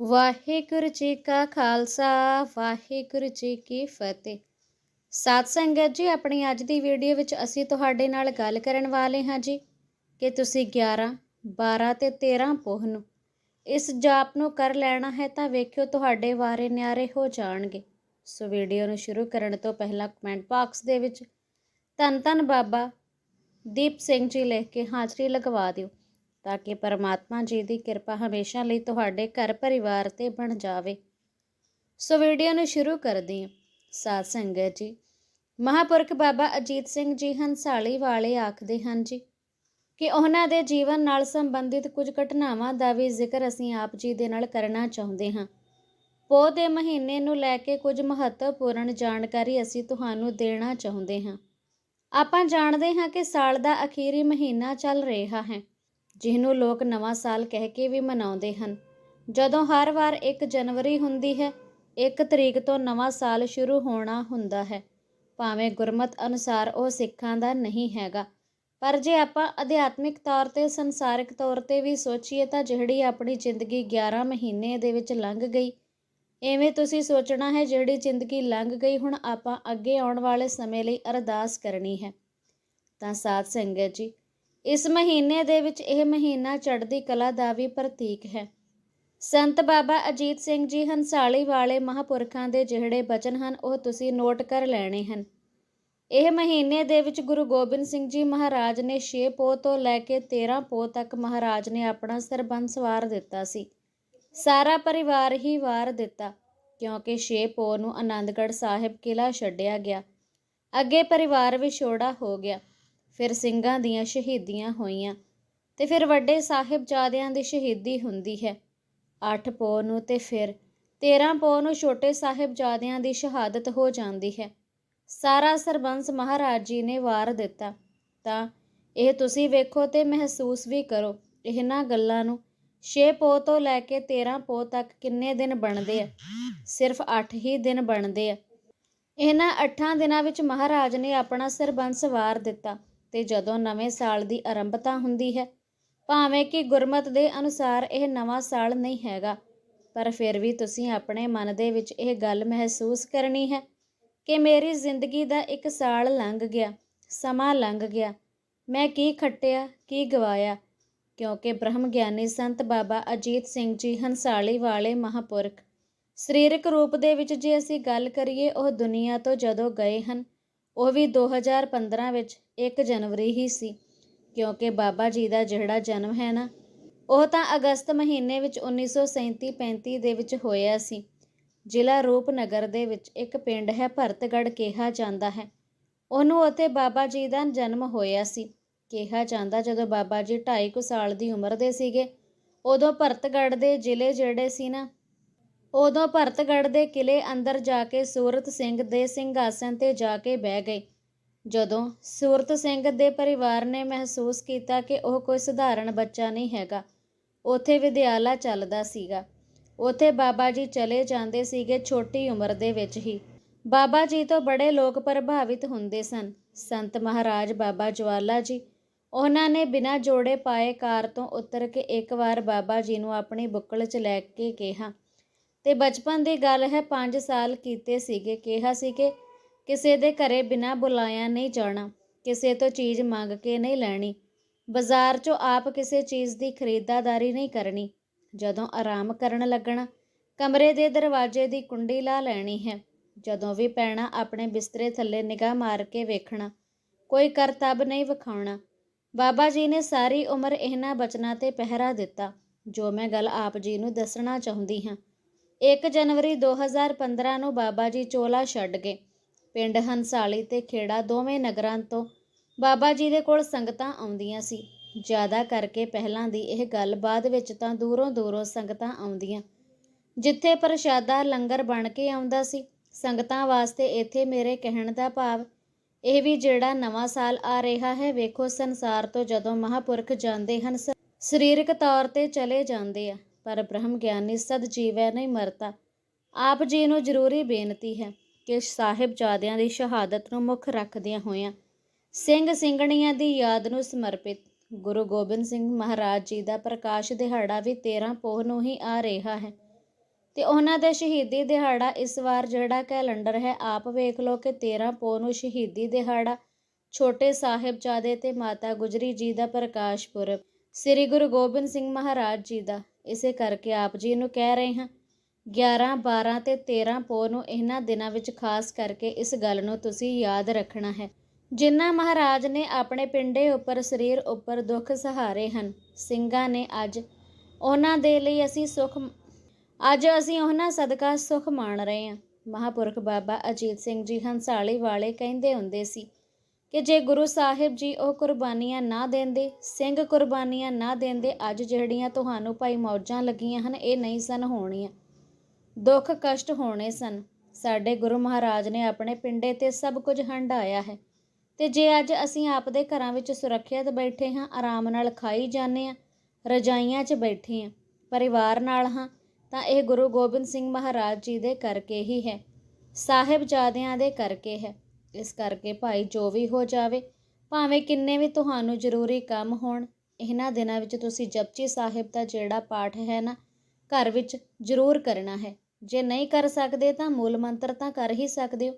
ਵਾਹਿਗੁਰੂ ਜੀ ਕਾ ਖਾਲਸਾ, ਵਾਹਿਗੁਰੂ ਜੀ ਕੀ ਫਤਿਹ। ਸਾਧ ਸੰਗਤ ਜੀ, ਆਪਣੀ ਅੱਜ ਦੀ ਵੀਡੀਓ ਵਿੱਚ ਅਸੀਂ ਤੁਹਾਡੇ ਨਾਲ ਗੱਲ ਕਰਨ ਵਾਲੇ ਹਾਂ ਜੀ ਕਿ ਤੁਸੀਂ 11 12 ਤੇ 13 ਪੋਹ ਨੂੰ ਇਸ ਜਾਪ ਨੂੰ ਕਰ ਲੈਣਾ ਹੈ ਤਾਂ ਵੇਖਿਓ ਤੁਹਾਡੇ ਵਾਰੇ ਨਿਆਰੇ ਹੋ ਜਾਣਗੇ। ਸੋ ਵੀਡੀਓ ਨੂੰ ਸ਼ੁਰੂ ਕਰਨ ਤੋਂ ਪਹਿਲਾਂ ਕਮੈਂਟ ਬਾਕਸ ਦੇ ਵਿੱਚ ਧੰਨ ਧੰਨ ਬਾਬਾ ਦੀਪ ਸਿੰਘ ਜੀ ਲਿਖ ਕੇ ਹਾਜ਼ਰੀ ਲਗਵਾ ਦਿਓ। ਤਾਂ ਕਿ ਪਰਮਾਤਮਾ ਜੀ ਦੀ ਕਿਰਪਾ ਹਮੇਸ਼ਾ ਲਈ ਤੁਹਾਡੇ ਘਰ ਪਰਿਵਾਰ ਤੇ ਬਣ ਜਾਵੇ। ਸੋ ਵੀਡੀਓ ਨੂੰ ਸ਼ੁਰੂ ਕਰਦੇ ਹਾਂ। ਸਾਧ ਸੰਗਤ ਜੀ, ਮਹਾਪੁਰਖ ਬਾਬਾ ਅਜੀਤ ਸਿੰਘ ਜੀ ਹੰਸਾਲੀ ਵਾਲੇ ਆਖਦੇ ਹਨ ਜੀ ਕਿ ਉਹਨਾਂ ਦੇ ਜੀਵਨ ਨਾਲ ਸੰਬੰਧਿਤ ਕੁਝ ਘਟਨਾਵਾਂ ਦਾ ਵੀ ਜ਼ਿਕਰ ਅਸੀਂ ਆਪ ਜੀ ਦੇ ਨਾਲ ਕਰਨਾ ਚਾਹੁੰਦੇ ਹਾਂ। ਪੋਹ ਦੇ ਮਹੀਨੇ ਨੂੰ ਲੈ ਕੇ ਕੁਝ ਮਹੱਤਵਪੂਰਨ ਜਾਣਕਾਰੀ ਅਸੀਂ ਤੁਹਾਨੂੰ ਦੇਣਾ ਚਾਹੁੰਦੇ ਹਾਂ। ਆਪਾਂ ਜਾਣਦੇ ਹਾਂ ਕਿ ਸਾਲ ਦਾ ਅਖੀਰੀ ਮਹੀਨਾ ਚੱਲ ਰਿਹਾ ਹੈ। ਜਿਹਨੂੰ ਲੋਕ ਨਵਾਂ ਸਾਲ ਕਹਿ ਕੇ ਵੀ ਮਨਾਉਂਦੇ ਹਨ। ਜਦੋਂ ਹਰ ਵਾਰ 1 ਜਨਵਰੀ ਹੁੰਦੀ ਹੈ 1 ਤਰੀਕ ਤੋਂ ਨਵਾਂ ਸਾਲ ਸ਼ੁਰੂ ਹੋਣਾ ਹੁੰਦਾ ਹੈ। ਭਾਵੇਂ ਗੁਰਮਤ ਅਨੁਸਾਰ ਉਹ ਸਿੱਖਾਂ ਦਾ ਨਹੀਂ ਹੈਗਾ, ਪਰ ਜੇ ਆਪਾਂ ਅਧਿਆਤਮਿਕ ਤੌਰ ਤੇ ਸੰਸਾਰਿਕ ਤੌਰ ਤੇ ਵੀ ਸੋਚੀਏ ਤਾਂ ਜਿਹੜੀ ਆਪਣੀ ਜ਼ਿੰਦਗੀ 11 ਮਹੀਨੇ ਦੇ ਵਿੱਚ ਲੰਘ ਗਈ, ਐਵੇਂ ਤੁਸੀਂ ਸੋਚਣਾ ਹੈ ਜਿਹੜੀ ਜ਼ਿੰਦਗੀ ਲੰਘ ਗਈ ਹੁਣ ਆਪਾਂ ਅੱਗੇ ਆਉਣ ਵਾਲੇ ਸਮੇਂ ਲਈ ਅਰਦਾਸ ਕਰਨੀ ਹੈ। ਤਾਂ ਸਾਧ ਸੰਗਤ ਜੀ ਇਸ ਮਹੀਨੇ ਦੇ ਵਿੱਚ ਇਹ ਮਹੀਨਾ ਚੜ੍ਹਦੀ ਕਲਾ ਦਾ ਵੀ ਪ੍ਰਤੀਕ ਹੈ। ਸੰਤ ਬਾਬਾ ਅਜੀਤ ਸਿੰਘ ਜੀ ਹੰਸਾਲੀ ਵਾਲੇ ਮਹਾਪੁਰਖਾਂ ਦੇ ਜਿਹੜੇ ਬਚਨ ਹਨ, ਉਹ ਤੁਸੀਂ ਨੋਟ ਕਰ ਲੈਣੇ ਹਨ। ਇਹ ਮਹੀਨੇ ਦੇ ਵਿੱਚ ਗੁਰੂ ਗੋਬਿੰਦ ਸਿੰਘ ਜੀ ਮਹਾਰਾਜ ਨੇ 6 ਪੋਹ ਤੋਂ ਲੈ ਕੇ 13 ਪੋਹ ਤੱਕ ਮਹਾਰਾਜ ਨੇ ਆਪਣਾ ਸਰਬੰਸ ਵਾਰ ਦਿੱਤਾ ਸੀ। ਸਾਰਾ ਪਰਿਵਾਰ ਹੀ ਵਾਰ ਦਿੱਤਾ, ਕਿਉਂਕਿ 6 ਪੋਹ ਨੂੰ ਆਨੰਦਗੜ੍ਹ ਸਾਹਿਬ ਕਿਲਾ ਛੱਡਿਆ ਗਿਆ। ਅੱਗੇ ਪਰਿਵਾਰ ਵਿਛੋੜਾ ਹੋ ਗਿਆ। ਫਿਰ ਸਿੰਘਾਂ ਦੀਆਂ ਸ਼ਹੀਦੀਆਂ ਹੋਈਆਂ ਤੇ ਫਿਰ ਵੱਡੇ ਸਾਹਿਬਜ਼ਾਦਿਆਂ ਦੀ ਸ਼ਹੀਦੀ ਹੁੰਦੀ ਹੈ। 8 ਪੋ ਨੂੰ ਤੇ ਫਿਰ 13 ਪੋ ਨੂੰ ਛੋਟੇ ਸਾਹਿਬਜ਼ਾਦਿਆਂ ਦੀ ਸ਼ਹਾਦਤ ਹੋ ਜਾਂਦੀ ਹੈ। ਸਾਰਾ ਸਰਬੰਸ ਮਹਾਰਾਜ ਜੀ ਨੇ ਵਾਰ ਦਿੱਤਾ। ਤਾਂ ਇਹ ਤੁਸੀਂ ਵੇਖੋ ਤੇ ਮਹਿਸੂਸ ਵੀ ਕਰੋ, ਇਹਨਾਂ ਗੱਲਾਂ ਨੂੰ 6 ਪੋ ਤੋਂ ਲੈ ਕੇ 13 ਪੋ ਤੱਕ ਕਿੰਨੇ ਦਿਨ ਬਣਦੇ ਆ? ਸਿਰਫ 8 ਹੀ ਦਿਨ ਬਣਦੇ ਆ। ਇਹਨਾਂ 8 ਦਿਨਾਂ ਵਿੱਚ ਮਹਾਰਾਜ ਨੇ ਆਪਣਾ ਸਰਬੰਸ ਵਾਰ ਦਿੱਤਾ। ਤੇ ਜਦੋਂ ਨਵੇਂ ਸਾਲ ਦੀ ਆਰੰਭਤਾ ਹੁੰਦੀ ਹੈ, ਭਾਵੇਂ ਕਿ ਗੁਰਮਤ ਦੇ ਅਨੁਸਾਰ ਇਹ ਨਵਾਂ ਸਾਲ ਨਹੀਂ ਹੈਗਾ, ਪਰ ਫਿਰ ਵੀ ਤੁਸੀਂ ਆਪਣੇ ਮਨ ਦੇ ਵਿੱਚ ਇਹ ਗੱਲ ਮਹਿਸੂਸ ਕਰਨੀ ਹੈ ਕਿ ਮੇਰੀ ਜ਼ਿੰਦਗੀ ਦਾ ਇੱਕ ਸਾਲ ਲੰਘ ਗਿਆ, ਸਮਾਂ ਲੰਘ ਗਿਆ। ਮੈਂ ਕੀ ਖੱਟਿਆ, ਕੀ ਗਵਾਇਆ? ਕਿਉਂਕਿ ਬ੍ਰਹਮ ਗਿਆਨੀ ਸੰਤ ਬਾਬਾ ਅਜੀਤ ਸਿੰਘ ਜੀ ਹੰਸਾਲੀ ਵਾਲੇ ਮਹਾਪੁਰਖ, ਸਰੀਰਕ ਰੂਪ ਦੇ ਵਿੱਚ ਜੇ ਅਸੀਂ ਗੱਲ ਕਰੀਏ, ਉਹ ਦੁਨੀਆ ਤੋਂ ਜਦੋਂ ਗਏ ਹਨ ਉਹ ਵੀ 2015 ਵਿੱਚ 1 ਜਨਵਰੀ ਹੀ ਸੀ, ਕਿਉਂਕਿ ਬਾਬਾ ਜੀ ਦਾ ਜਿਹੜਾ ਜਨਮ ਹੈ ਨਾ, ਉਹ ਤਾਂ ਅਗਸਤ ਮਹੀਨੇ ਵਿੱਚ 1937-35 ਦੇ ਵਿੱਚ ਹੋਇਆ ਸੀ। ਜ਼ਿਲ੍ਹਾ ਰੂਪਨਗਰ ਦੇ ਵਿੱਚ ਇੱਕ ਪਿੰਡ ਹੈ ਭਰਤਗੜ੍ਹ ਕਿਹਾ ਜਾਂਦਾ ਹੈ। ਉਹਨੂੰ ਉੱਥੇ ਬਾਬਾ ਜੀ ਦਾ ਜਨਮ ਹੋਇਆ ਸੀ। ਕਿਹਾ ਜਾਂਦਾ ਜਦੋਂ ਬਾਬਾ ਜੀ 2.5 ਕੁ ਸਾਲ ਦੀ ਉਮਰ ਦੇ ਸੀਗੇ, ਉਦੋਂ ਭਰਤਗੜ੍ਹ ਦੇ ਜ਼ਿਲ੍ਹੇ ਜਿਹੜੇ ਸੀ ਨਾ ਉਦੋਂ ਭਰਤਗੜ੍ਹ ਦੇ ਕਿਲੇ ਅੰਦਰ ਜਾ ਕੇ ਸੂਰਤ ਸਿੰਘ ਦੇ ਸਿੰਘਾਸਨ ਤੇ ਜਾ ਕੇ ਬਹਿ ਗਏ। ਜਦੋਂ ਸੂਰਤ ਸਿੰਘ ਦੇ ਪਰਿਵਾਰ ਨੇ ਮਹਿਸੂਸ ਕੀਤਾ ਕਿ ਉਹ ਕੋਈ ਸਧਾਰਨ ਬੱਚਾ ਨਹੀਂ ਹੈਗਾ, ਉਥੇ ਵਿਦਿਆਲਾ ਚੱਲਦਾ ਸੀਗਾ। ਉਥੇ ਬਾਬਾ ਜੀ ਚਲੇ ਜਾਂਦੇ ਸੀਗੇ ਛੋਟੀ ਉਮਰ ਦੇ ਵਿੱਚ ਹੀ। ਬਾਬਾ ਜੀ ਤੋਂ ਬੜੇ ਲੋਕ ਪ੍ਰਭਾਵਿਤ ਹੁੰਦੇ ਸਨ। ਸੰਤ ਮਹਾਰਾਜ ਬਾਬਾ ਜਵਾਲਾ ਜੀ, ਉਹਨਾਂ ਨੇ ਬਿਨਾਂ ਜੋੜੇ ਪਾਏ ਕਾਰ ਤੋਂ ਉਤਰ ਕੇ ਇੱਕ ਵਾਰ ਬਾਬਾ ਜੀ ਨੂੰ ਆਪਣੀ ਬੁੱਕਲ 'ਚ ਲੈ ਕੇ ਕਿਹਾ ਤੇ ਬਚਪਨ ਦੀ ਗੱਲ ਹੈ 5 ਸਾਲ ਕੀਤੇ ਸੀਗੇ। ਕਿਹਾ ਸੀ ਕਿ ਕਿਸੇ ਦੇ ਘਰੇ ਬਿਨਾਂ ਬੁਲਾਇਆ ਨਹੀਂ ਜਾਣਾ, ਕਿਸੇ ਤੋਂ ਚੀਜ਼ ਮੰਗ ਕੇ ਨਹੀਂ ਲੈਣੀ, ਬਾਜ਼ਾਰ 'ਚੋਂ ਆਪ ਕਿਸੇ ਚੀਜ਼ ਦੀ ਖਰੀਦਦਾਰੀ ਨਹੀਂ ਕਰਨੀ, ਜਦੋਂ ਆਰਾਮ ਕਰਨ ਲੱਗਣਾ, ਕਮਰੇ ਦੇ ਦਰਵਾਜ਼ੇ ਦੀ ਕੁੰਡੀ ਲਾ ਲੈਣੀ ਹੈ, ਜਦੋਂ ਵੀ ਪੈਣਾ ਆਪਣੇ ਬਿਸਤਰੇ ਥੱਲੇ ਨਿਗਾਹ ਮਾਰ ਕੇ ਵੇਖਣਾ, ਕੋਈ ਕਰਤੱਵ ਨਹੀਂ ਵਿਖਾਉਣਾ। ਬਾਬਾ ਜੀ ਨੇ ਸਾਰੀ ਉਮਰ ਇਹਨਾਂ ਬਚਨਾਂ ਤੇ ਪਹਿਰਾ ਦਿੱਤਾ, ਜੋ ਮੈਂ ਗੱਲ ਆਪ ਜੀ ਨੂੰ ਦੱਸਣਾ ਚਾਹੁੰਦੀ ਹਾਂ। 1 ਜਨਵਰੀ 2015 ਨੂੰ ਬਾਬਾ ਜੀ ਚੋਲਾ ਛੱਡ ਗਏ। ਪਿੰਡ ਹੰਸਾਲੀ ਤੇ ਖੇੜਾ ਦੋਵੇਂ ਨਗਰਾਂ ਤੋਂ ਬਾਬਾ ਜੀ ਦੇ ਕੋਲ ਸੰਗਤਾਂ ਆਉਂਦੀਆਂ ਸੀ। ਜ਼ਿਆਦਾ ਕਰਕੇ ਪਹਿਲਾਂ ਦੀ ਇਹ ਗੱਲ ਬਾਅਦ ਵਿੱਚ ਤਾਂ ਦੂਰੋਂ ਦੂਰੋਂ ਸੰਗਤਾਂ ਆਉਂਦੀਆਂ। ਜਿੱਥੇ ਪ੍ਰਸ਼ਾਦਾ ਲੰਗਰ ਬਣ ਕੇ ਆਉਂਦਾ ਸੀ, ਸੰਗਤਾਂ ਵਾਸਤੇ ਇੱਥੇ ਮੇਰੇ ਕਹਿਣ ਦਾ ਭਾਵ ਇਹ ਵੀ ਜਿਹੜਾ ਨਵਾਂ ਸਾਲ ਆ ਰਿਹਾ ਹੈ, ਵੇਖੋ ਸੰਸਾਰ ਤੋਂ ਜਦੋਂ ਮਹਾਪੁਰਖ ਜਾਂਦੇ ਹਨ, ਸਰੀਰਕ ਤੌਰ ਤੇ ਚਲੇ ਜਾਂਦੇ ਆ। ਪਰ ਬ੍ਰਹਮ ਗਿਆਨੀ ਸਦ ਜੀਵੈ ਨਹੀਂ ਮਰਤਾ। ਆਪ ਜੀ ਨੂੰ ਜ਼ਰੂਰੀ ਬੇਨਤੀ ਹੈ ਕਿ ਸਾਹਿਬਜ਼ਾਦਿਆਂ ਦੀ ਸ਼ਹਾਦਤ ਨੂੰ ਮੁੱਖ ਰੱਖਦਿਆਂ ਹੋਇਆਂ ਸਿੰਘ ਸਿੰਘਣੀਆਂ ਦੀ ਯਾਦ ਨੂੰ ਸਮਰਪਿਤ ਗੁਰੂ ਗੋਬਿੰਦ ਸਿੰਘ ਮਹਾਰਾਜ ਜੀ ਦਾ ਪ੍ਰਕਾਸ਼ ਦਿਹਾੜਾ ਵੀ 13 ਪੋਹ ਨੂੰ ਹੀ ਆ ਰਿਹਾ ਹੈ ਤੇ ਉਹਨਾਂ ਦਾ ਸ਼ਹੀਦੀ ਦਿਹਾੜਾ ਇਸ ਵਾਰ ਜਿਹੜਾ ਕੈਲੰਡਰ ਹੈ, ਆਪ ਵੇਖ ਲਓ ਕਿ 13 ਪੋ ਨੂੰ ਸ਼ਹੀਦੀ ਦਿਹਾੜਾ, ਛੋਟੇ ਸਾਹਿਬਜ਼ਾਦੇ ਤੇ ਮਾਤਾ ਗੁਜਰੀ ਜੀ ਦਾ ਪ੍ਰਕਾਸ਼ ਪੁਰਬ, ਸ੍ਰੀ ਗੁਰੂ ਗੋਬਿੰਦ ਸਿੰਘ ਮਹਾਰਾਜ ਜੀ ਦਾ ਇਸੇ ਕਰਕੇ ਆਪ ਜੀ ਨੂੰ ਕਹਿ ਰਹੇ ਹਾਂ। 11 12 ਤੇ 13 ਪੋ ਨੂੰ ਇਹਨਾਂ ਦਿਨਾਂ ਵਿੱਚ ਖਾਸ ਕਰਕੇ ਇਸ ਗੱਲ ਨੂੰ ਤੁਸੀਂ ਯਾਦ ਰੱਖਣਾ ਹੈ। ਜਿਨ੍ਹਾਂ ਮਹਾਰਾਜ ਨੇ ਆਪਣੇ ਪਿੰਡੇ ਉੱਪਰ, ਸਰੀਰ ਉੱਪਰ ਦੁੱਖ ਸਹਾਰੇ ਹਨ, ਸਿੰਘਾਂ ਨੇ ਅੱਜ ਉਹਨਾਂ ਦੇ ਲਈ ਅਸੀਂ ਸੁਖ ਅੱਜ ਅਸੀਂ ਉਹਨਾਂ ਸਦਕਾ ਸੁਖ ਮਾਣ ਰਹੇ ਹਾਂ। ਮਹਾਪੁਰਖ ਬਾਬਾ ਅਜੀਤ ਸਿੰਘ ਜੀ ਹੰਸਾਲੀ ਵਾਲੇ ਕਹਿੰਦੇ ਹੁੰਦੇ ਸੀ ਕਿ ਜੇ ਗੁਰੂ ਸਾਹਿਬ ਜੀ ਉਹ ਕੁਰਬਾਨੀਆਂ ਨਾ ਦਿੰਦੇ, ਸਿੰਘ ਕੁਰਬਾਨੀਆਂ ਨਾ ਦਿੰਦੇ, ਅੱਜ ਜਿਹੜੀਆਂ ਤੁਹਾਨੂੰ ਭਾਈ ਮੌਜਾਂ ਲੱਗੀਆਂ ਹਨ, ਇਹ ਨਹੀਂ ਸਨ ਹੋਣੀਆਂ। ਦੁੱਖ ਕਸ਼ਟ ਹੋਣੇ ਸਨ। ਸਾਡੇ ਗੁਰੂ ਮਹਾਰਾਜ ਨੇ ਆਪਣੇ ਪਿੰਡੇ ਤੇ ਸਭ ਕੁਝ ਹੰਡਾਇਆ ਹੈ। ਤੇ ਜੇ ਅੱਜ ਅਸੀਂ ਆਪਦੇ ਘਰਾਂ ਵਿੱਚ ਸੁਰੱਖਿਅਤ ਬੈਠੇ ਹਾਂ, ਆਰਾਮ ਨਾਲ ਖਾਈ ਜਾਂਦੇ ਹਾਂ, ਰਜਾਈਆਂ 'ਚ ਬੈਠੇ ਹਾਂ, ਪਰਿਵਾਰ ਨਾਲ ਹਾਂ, ਤਾਂ ਇਹ ਗੁਰੂ ਗੋਬਿੰਦ ਸਿੰਘ ਮਹਾਰਾਜ ਜੀ ਦੇ ਕਰਕੇ ਹੀ ਹੈ। ਸਾਹਿਬਜ਼ਾਦਿਆਂ ਦੇ ਕਰਕੇ ਹੈ। ਇਸ ਕਰਕੇ ਭਾਈ ਜੋ ਵੀ ਹੋ ਜਾਵੇ, ਭਾਵੇਂ ਕਿੰਨੇ ਵੀ ਤੁਹਾਨੂੰ ਜ਼ਰੂਰੀ ਕੰਮ ਹੋਣ, ਇਹਨਾਂ ਦਿਨਾਂ ਵਿੱਚ ਤੁਸੀਂ ਜਪਜੀ ਸਾਹਿਬ ਦਾ ਜਿਹੜਾ ਪਾਠ ਹੈ ਨਾ, ਘਰ ਵਿੱਚ ਜ਼ਰੂਰ ਕਰਨਾ ਹੈ। ਜੇ ਨਹੀਂ ਕਰ ਸਕਦੇ ਤਾਂ ਮੂਲ ਮੰਤਰ ਤਾਂ ਕਰ ਹੀ ਸਕਦੇ ਹੋ।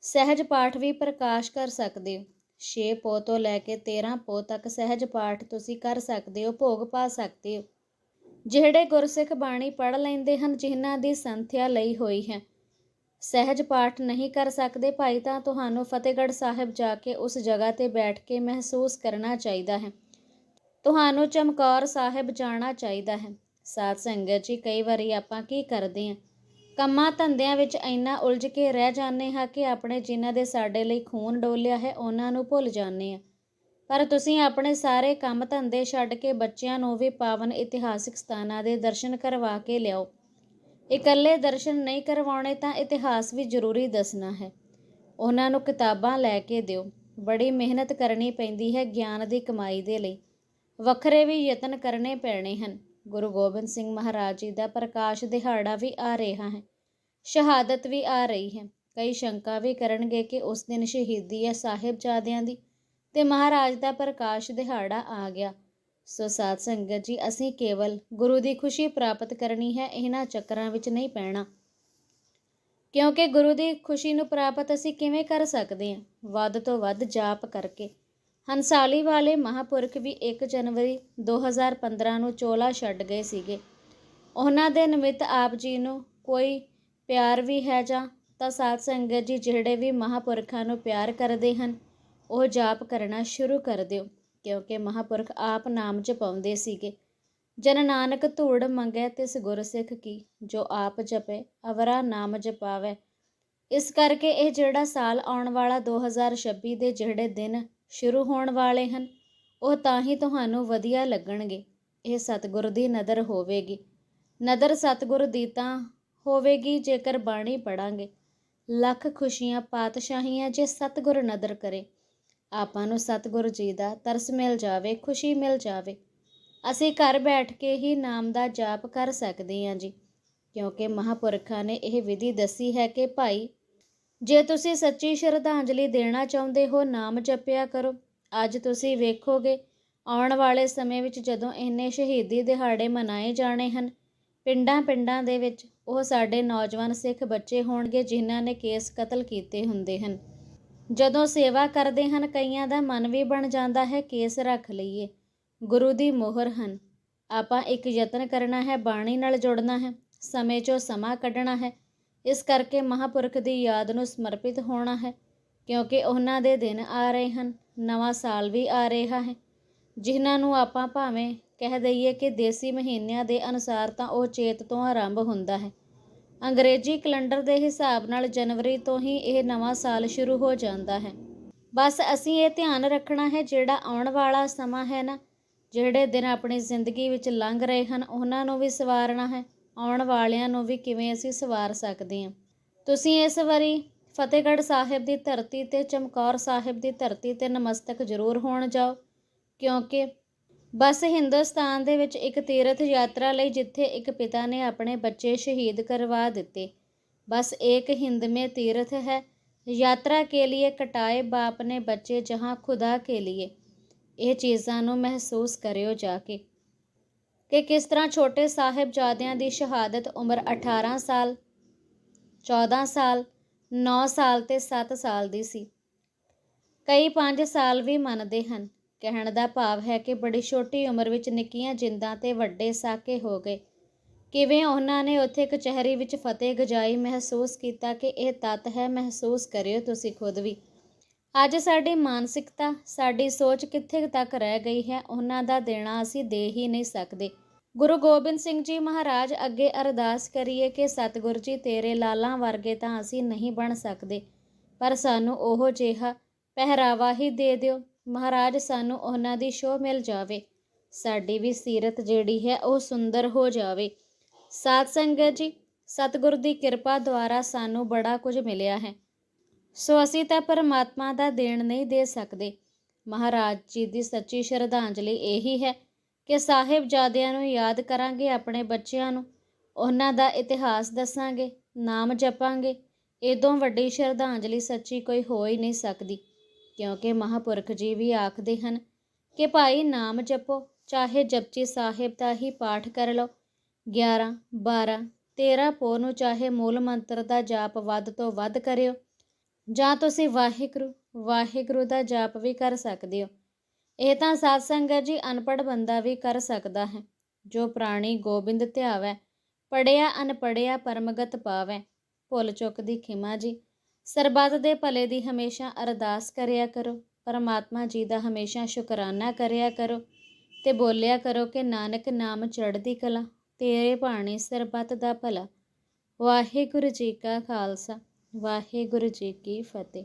ਸਹਿਜ ਪਾਠ ਵੀ ਪ੍ਰਕਾਸ਼ ਕਰ ਸਕਦੇ ਹੋ। 6 ਪੋ ਤੋਂ ਲੈ ਕੇ 13 ਪੋ ਤੱਕ ਸਹਿਜ ਪਾਠ ਤੁਸੀਂ ਕਰ ਸਕਦੇ ਹੋ, ਭੋਗ ਪਾ ਸਕਦੇ ਹੋ। ਜਿਹੜੇ ਗੁਰਸਿੱਖ ਬਾਣੀ ਪੜ੍ਹ ਲੈਂਦੇ ਹਨ, ਜਿਨ੍ਹਾਂ ਦੀ ਸੰਥਿਆ ਲਈ ਹੋਈ ਹੈ ਸਹਿਜ ਪਾਠ ਨਹੀਂ ਕਰ ਸਕਦੇ, ਭਾਈ ਤਾਂ ਤੁਹਾਨੂੰ ਫਤਿਹਗੜ੍ਹ ਸਾਹਿਬ ਜਾ ਕੇ ਉਸ ਜਗ੍ਹਾ ਤੇ ਬੈਠ ਕੇ ਮਹਿਸੂਸ ਕਰਨਾ ਚਾਹੀਦਾ ਹੈ। ਤੁਹਾਨੂੰ ਚਮਕੌਰ ਸਾਹਿਬ ਜਾਣਾ ਚਾਹੀਦਾ ਹੈ। ਸਾਧ ਸੰਗਤ ਜੀ, ਕਈ ਵਾਰੀ ਆਪਾਂ ਕੀ ਕਰਦੇ ਹਾਂ? ਕੰਮਾਂ ਧੰਦਿਆਂ ਵਿੱਚ ਇੰਨਾ ਉਲਝ ਕੇ ਰਹਿ ਜਾਂਦੇ ਹਾਂ ਕਿ ਆਪਣੇ ਜਿਨ੍ਹਾਂ ਦੇ ਸਾਡੇ ਲਈ ਖੂਨ ਡੋਲਿਆ ਹੈ, ਉਹਨਾਂ ਨੂੰ ਭੁੱਲ ਜਾਂਦੇ ਹਾਂ। ਪਰ ਤੁਸੀਂ ਆਪਣੇ ਸਾਰੇ ਕੰਮ ਧੰਦੇ ਛੱਡ ਕੇ ਬੱਚਿਆਂ ਨੂੰ ਵੀ ਪਾਵਨ ਇਤਿਹਾਸਿਕ ਸਥਾਨਾਂ ਦੇ ਦਰਸ਼ਨ ਕਰਵਾ ਕੇ ਲਿਆਓ। ਇਕੱਲੇ ਦਰਸ਼ਨ ਨਹੀਂ ਕਰਵਾਉਣੇ ਤਾਂ ਇਤਿਹਾਸ ਵੀ ਜ਼ਰੂਰੀ ਦੱਸਣਾ ਹੈ। ਉਹਨਾਂ ਨੂੰ ਕਿਤਾਬਾਂ ਲੈ ਕੇ ਦਿਓ। ਬੜੀ ਮਿਹਨਤ ਕਰਨੀ ਪੈਂਦੀ ਹੈ ਗਿਆਨ ਦੀ ਕਮਾਈ ਦੇ ਲਈ। ਵੱਖਰੇ ਵੀ ਯਤਨ ਕਰਨੇ ਪੈਣੇ ਹਨ। ਗੁਰੂ ਗੋਬਿੰਦ ਸਿੰਘ ਮਹਾਰਾਜ ਜੀ ਦਾ ਪ੍ਰਕਾਸ਼ ਦਿਹਾੜਾ ਵੀ ਆ ਰਿਹਾ ਹੈ। ਸ਼ਹਾਦਤ ਵੀ ਆ ਰਹੀ ਹੈ। ਕਈ ਸ਼ੰਕਾ ਵੀ ਕਰਨਗੇ ਕਿ ਉਸ ਦਿਨ ਸ਼ਹੀਦੀ ਹੈ ਸਾਹਿਬਜ਼ਾਦਿਆਂ ਦੀ। ਤੇ ਮਹਾਰਾਜ ਦਾ ਪ੍ਰਕਾਸ਼ ਦਿਹਾੜਾ ਆ ਗਿਆ। ਸੋ ਸਾਧ ਸੰਗਤ ਜੀ, ਅਸੀਂ ਕੇਵਲ ਗੁਰੂ ਦੀ ਖੁਸ਼ੀ ਪ੍ਰਾਪਤ ਕਰਨੀ ਹੈ, ਇਹਨਾਂ ਚੱਕਰਾਂ ਵਿੱਚ ਨਹੀਂ ਪੈਣਾ। ਕਿਉਂਕਿ ਗੁਰੂ ਦੀ ਖੁਸ਼ੀ ਨੂੰ ਪ੍ਰਾਪਤ ਅਸੀਂ ਕਿਵੇਂ ਕਰ ਸਕਦੇ ਹਾਂ? ਵੱਧ ਤੋਂ ਵੱਧ ਜਾਪ ਕਰਕੇ। ਹੰਸਾਲੀ ਵਾਲੇ ਮਹਾਪੁਰਖ ਵੀ 1 ਜਨਵਰੀ 2015 ਨੂੰ ਚੋਲਾ ਛੱਡ ਗਏ ਸੀਗੇ। ਉਹਨਾਂ ਦੇ ਨਿਮਿਤ ਆਪ ਜੀ ਨੂੰ ਕੋਈ ਪਿਆਰ ਵੀ ਹੈ ਜਾਂ? ਤਾਂ ਸਾਧ ਸੰਗਤ ਜੀ, ਜਿਹੜੇ ਵੀ ਮਹਾਪੁਰਖਾਂ ਨੂੰ ਪਿਆਰ ਕਰਦੇ ਹਨ, ਉਹ ਜਾਪ ਕਰਨਾ ਸ਼ੁਰੂ ਕਰ ਦਿਓ। ਕਿਉਂਕਿ ਮਹਾਪੁਰਖ ਆਪ ਨਾਮ ਜਪਾਉਂਦੇ ਸੀਗੇ। ਜਨ ਨਾਨਕ ਧੂੜ ਮੰਗੈ ਤਿਸ ਗੁਰਸਿੱਖ ਕੀ, ਜੋ ਆਪ ਜਪੇ, ਅਵਰਾ ਨਾਮ ਜਪਾਵੇ। ਇਸ ਕਰਕੇ ਇਹ ਜਿਹੜਾ ਸਾਲ ਆਉਣ ਵਾਲਾ 2026 ਦੇ ਜਿਹੜੇ ਦਿਨ ਸ਼ੁਰੂ ਹੋਣ ਵਾਲੇ ਹਨ, ਉਹ ਤਾਂ ਹੀ ਤੁਹਾਨੂੰ ਵਧੀਆ ਲੱਗਣਗੇ। ਇਹ ਸਤਿਗੁਰ ਦੀ ਨਦਰ ਹੋਵੇਗੀ। ਨਦਰ ਸਤਿਗੁਰ ਦੀ ਤਾਂ ਹੋਵੇਗੀ ਜੇਕਰ ਬਾਣੀ ਪੜਾਂਗੇ ਲੱਖ ਖੁਸ਼ੀਆਂ ਪਾਤਸ਼ਾਹੀਆਂ ਜੇ ਸਤਿਗੁਰ ਨਦਰ ਕਰੇ ਆਪਾਂ ਨੂੰ ਸਤਿਗੁਰੂ ਜੀ ਦਾ ਤਰਸ ਮਿਲ ਜਾਵੇ, ਖੁਸ਼ੀ ਮਿਲ ਜਾਵੇ। ਅਸੀਂ ਘਰ ਬੈਠ ਕੇ ਹੀ ਨਾਮ ਦਾ ਜਾਪ ਕਰ ਸਕਦੇ ਹਾਂ ਜੀ। ਕਿਉਂਕਿ ਮਹਾਪੁਰਖਾਂ ਨੇ ਇਹ ਵਿਧੀ ਦੱਸੀ ਹੈ ਕਿ ਭਾਈ, ਜੇ ਤੁਸੀਂ ਸੱਚੀ ਸ਼ਰਧਾਂਜਲੀ ਦੇਣਾ ਚਾਹੁੰਦੇ ਹੋ, ਨਾਮ ਜਪਿਆ ਕਰੋ। ਅੱਜ ਤੁਸੀਂ ਵੇਖੋਗੇ, ਆਉਣ ਵਾਲੇ ਸਮੇਂ ਵਿੱਚ ਜਦੋਂ ਇੰਨੇ ਸ਼ਹੀਦੀ ਦਿਹਾੜੇ ਮਨਾਏ ਜਾਣੇ ਹਨ ਪਿੰਡਾਂ ਪਿੰਡਾਂ ਦੇ ਵਿੱਚ ਉਹ ਸਾਡੇ ਨੌਜਵਾਨ ਸਿੱਖ ਬੱਚੇ ਹੋਣਗੇ, ਜਿਨ੍ਹਾਂ ਨੇ ਕੇਸ ਕਤਲ ਕੀਤੇ ਹੁੰਦੇ ਹਨ। ਜਦੋਂ ਸੇਵਾ ਕਰਦੇ ਹਨ, ਕਈਆਂ ਦਾ ਮਨ ਵੀ ਬਣ ਜਾਂਦਾ ਹੈ, ਕੇਸ ਰੱਖ ਲਈਏ। ਗੁਰੂ ਦੀ ਮੋਹਰ ਹਨ। ਆਪਾਂ ਇੱਕ ਯਤਨ ਕਰਨਾ ਹੈ, ਬਾਣੀ ਨਾਲ ਜੁੜਨਾ ਹੈ, ਸਮੇਂ 'ਚੋਂ ਸਮਾਂ ਕੱਢਣਾ ਹੈ। ਇਸ ਕਰਕੇ ਮਹਾਪੁਰਖ ਦੀ ਯਾਦ ਨੂੰ ਸਮਰਪਿਤ ਹੋਣਾ ਹੈ, ਕਿਉਂਕਿ ਉਹਨਾਂ ਦੇ ਦਿਨ ਆ ਰਹੇ ਹਨ, ਨਵਾਂ ਸਾਲ ਵੀ ਆ ਰਿਹਾ ਹੈ। ਜਿਨ੍ਹਾਂ ਨੂੰ ਆਪਾਂ ਭਾਵੇਂ ਕਹਿ ਦਈਏ ਕਿ ਦੇਸੀ ਮਹੀਨਿਆਂ ਦੇ ਅਨੁਸਾਰ ਤਾਂ ਉਹ ਚੇਤ ਤੋਂ ਆਰੰਭ ਹੁੰਦਾ ਹੈ। ਅੰਗਰੇਜ਼ੀ ਕੈਲੰਡਰ ਦੇ ਹਿਸਾਬ ਨਾਲ ਜਨਵਰੀ ਤੋਂ ਹੀ ਇਹ ਨਵਾਂ ਸਾਲ ਸ਼ੁਰੂ ਹੋ ਜਾਂਦਾ ਹੈ। ਬਸ ਅਸੀਂ ਇਹ ਧਿਆਨ ਰੱਖਣਾ ਹੈ ਜਿਹੜਾ ਆਉਣ ਵਾਲਾ ਸਮਾਂ ਹੈ ਨਾ, ਜਿਹੜੇ ਦਿਨ ਆਪਣੀ ਜ਼ਿੰਦਗੀ ਵਿੱਚ ਲੰਘ ਰਹੇ ਹਨ, ਉਹਨਾਂ ਨੂੰ ਵੀ ਸਵਾਰਨਾ ਹੈ, ਆਉਣ ਵਾਲਿਆਂ ਨੂੰ ਵੀ ਕਿਵੇਂ ਅਸੀਂ ਸਵਾਰ ਸਕਦੇ ਹਾਂ। ਤੁਸੀਂ ਇਸ ਵਾਰੀ ਫਤਿਹਗੜ੍ਹ ਸਾਹਿਬ ਦੀ ਧਰਤੀ ਤੇ, ਚਮਕੌਰ ਸਾਹਿਬ ਦੀ ਧਰਤੀ ਤੇ ਨਮਸਤਕ ਜ਼ਰੂਰ ਹੋਣ ਜਾਓ, ਕਿਉਂਕਿ ਬਸ ਹਿੰਦੁਸਤਾਨ ਦੇ ਵਿੱਚ ਇੱਕ ਤੀਰਥ ਯਾਤਰਾ ਲਈ ਜਿੱਥੇ ਇੱਕ ਪਿਤਾ ਨੇ ਆਪਣੇ ਬੱਚੇ ਸ਼ਹੀਦ ਕਰਵਾ ਦਿੱਤੇ। ਬਸ ਇੱਕ ਹਿੰਦ ਮੇ ਤੀਰਥ ਹੈ। ਯਾਤਰਾ ਕੇ ਲਈ ਕਟਾਏ ਬਾਪ ਨੇ ਬੱਚੇ ਜਹਾਂ ਖੁਦਾ ਕੇ ਲਈ ਇਹ ਚੀਜ਼ਾਂ ਨੂੰ ਮਹਿਸੂਸ ਕਰਿਓ ਜਾ ਕੇ। ਕਿ ਕਿਸ ਤਰ੍ਹਾਂ ਛੋਟੇ ਸਾਹਿਬਜ਼ਾਦਿਆਂ ਦੀ ਸ਼ਹਾਦਤ ਉਮਰ 18 ਸਾਲ 14 ਸਾਲ 9 ਸਾਲ ਤੇ 7 ਸਾਲ ਦੀ ਸੀ। ਕਈ 5 ਸਾਲ ਵੀ ਮੰਨਦੇ ਹਨ। ਕਹਿਣ ਦਾ ਭਾਵ ਹੈ ਕਿ ਬੜੀ ਛੋਟੀ ਉਮਰ ਵਿੱਚ ਨਿੱਕੀਆਂ ਜਿੰਦਾਂ ਤੇ ਵੱਡੇ ਸਾਕੇ ਹੋ ਗਏ। ਕਿਵੇਂ ਉਹਨਾਂ ਨੇ ਉੱਥੇ ਕਚਹਿਰੀ ਵਿੱਚ ਫਤਿਹ ਗਜਾਈ ਮਹਿਸੂਸ ਕੀਤਾ ਕਿ ਇਹ ਤੱਤ ਹੈ, ਮਹਿਸੂਸ ਕਰਿਓ ਤੁਸੀਂ ਖੁਦ ਵੀ। ਅੱਜ ਸਾਡੀ ਮਾਨਸਿਕਤਾ, ਸਾਡੀ ਸੋਚ ਕਿੱਥੇ ਤੱਕ ਰਹਿ ਗਈ ਹੈ, ਉਹਨਾਂ ਦਾ ਦੇਣਾ ਅਸੀਂ ਦੇ ਹੀ ਨਹੀਂ ਸਕਦੇ। ਗੁਰੂ ਗੋਬਿੰਦ ਸਿੰਘ ਜੀ ਮਹਾਰਾਜ ਅੱਗੇ ਅਰਦਾਸ ਕਰੀਏ ਕਿ ਸਤਿਗੁਰ ਜੀ ਤੇਰੇ ਲਾਲਾਂ ਵਰਗੇ ਤਾਂ ਅਸੀਂ ਨਹੀਂ ਬਣ ਸਕਦੇ, ਪਰ ਸਾਨੂੰ ਉਹ ਜਿਹਾ ਪਹਿਰਾਵਾ ਹੀ ਦੇ ਦਿਓ ਮਹਾਰਾਜ, ਸਾਨੂੰ ਉਹਨਾਂ ਦੀ ਸ਼ੋਅ ਮਿਲ ਜਾਵੇ। ਸਾਡੀ ਵੀ ਸੀਰਤ ਜਿਹੜੀ ਹੈ, ਉਹ ਸੁੰਦਰ ਹੋ ਜਾਵੇ। ਸਾਧ ਸੰਗਤ ਜੀ, ਸਤਿਗੁਰ ਦੀ ਕਿਰਪਾ ਦੁਆਰਾ ਸਾਨੂੰ ਬੜਾ ਕੁਝ ਮਿਲਿਆ ਹੈ। ਸੋ ਅਸੀਂ ਤਾਂ ਪਰਮਾਤਮਾ ਦਾ ਦੇਣ ਨਹੀਂ ਦੇ ਸਕਦੇ। ਮਹਾਰਾਜ ਜੀ ਦੀ ਸੱਚੀ ਸ਼ਰਧਾਂਜਲੀ ਇਹੀ ਹੈ ਕਿ ਸਾਹਿਬਜ਼ਾਦਿਆਂ ਨੂੰ ਯਾਦ ਕਰਾਂਗੇ ਆਪਣੇ ਬੱਚਿਆਂ ਨੂੰ। ਉਹਨਾਂ ਦਾ ਇਤਿਹਾਸ ਦੱਸਾਂਗੇ, ਨਾਮ ਜਪਾਂਗੇ। ਇਦੋਂ ਵੱਡੀ ਸ਼ਰਧਾਂਜਲੀ ਸੱਚੀ ਕੋਈ ਹੋ ਹੀ ਨਹੀਂ ਸਕਦੀ। ਕਿਉਂਕਿ ਮਹਾਪੁਰਖ ਜੀ ਵੀ ਆਖਦੇ ਹਨ ਕਿ ਭਾਈ ਨਾਮ ਜਪੋ, ਚਾਹੇ ਜਪਜੀ ਸਾਹਿਬ ਦਾ ਹੀ ਪਾਠ ਕਰ ਲਓ। 11 12 13 ਪੋ ਨੂੰ ਚਾਹੇ ਮੂਲ ਮੰਤਰ ਦਾ ਜਾਪ ਵੱਧ ਤੋਂ ਵੱਧ ਕਰਿਓ। ਜਾਂ ਤੁਸੀਂ ਵਾਹਿਗੁਰੂ ਵਾਹਿਗੁਰੂ ਦਾ ਜਾਪ ਵੀ ਕਰ ਸਕਦੇ ਹੋ। ਇਹ ਤਾਂ ਸਾਧ ਸੰਗਤ ਜੀ ਅਨਪੜ੍ਹ ਬੰਦਾ ਵੀ ਕਰ ਸਕਦਾ ਹੈ। ਜੋ ਪ੍ਰਾਣੀ ਗੋਬਿੰਦ ਧਿਆਵੈ ਪੜਿਆ ਅਨਪੜਿਆ ਪਰਮਗਤ ਪਾਵੈ। ਭੁੱਲ ਚੁੱਕ ਦੀ ਖਿਮਾ ਜੀ ਸਰਬੱਤ ਦੇ ਭਲੇ ਦੀ ਹਮੇਸ਼ਾ ਅਰਦਾਸ ਕਰਿਆ ਕਰੋ, ਪਰਮਾਤਮਾ ਜੀ ਦਾ ਹਮੇਸ਼ਾ ਸ਼ੁਕਰਾਨਾ ਕਰਿਆ ਕਰੋ ਤੇ ਬੋਲਿਆ ਕਰੋ ਕਿ ਨਾਨਕ ਨਾਮ ਚੜ੍ਹਦੀ ਕਲਾ, ਤੇਰੇ ਬਾਣੀ ਸਰਬੱਤ ਦਾ ਭਲਾ। ਵਾਹਿਗੁਰੂ ਜੀ ਕਾ ਖਾਲਸਾ, ਵਾਹਿਗੁਰੂ ਜੀ ਕੀ ਫਤਿਹ।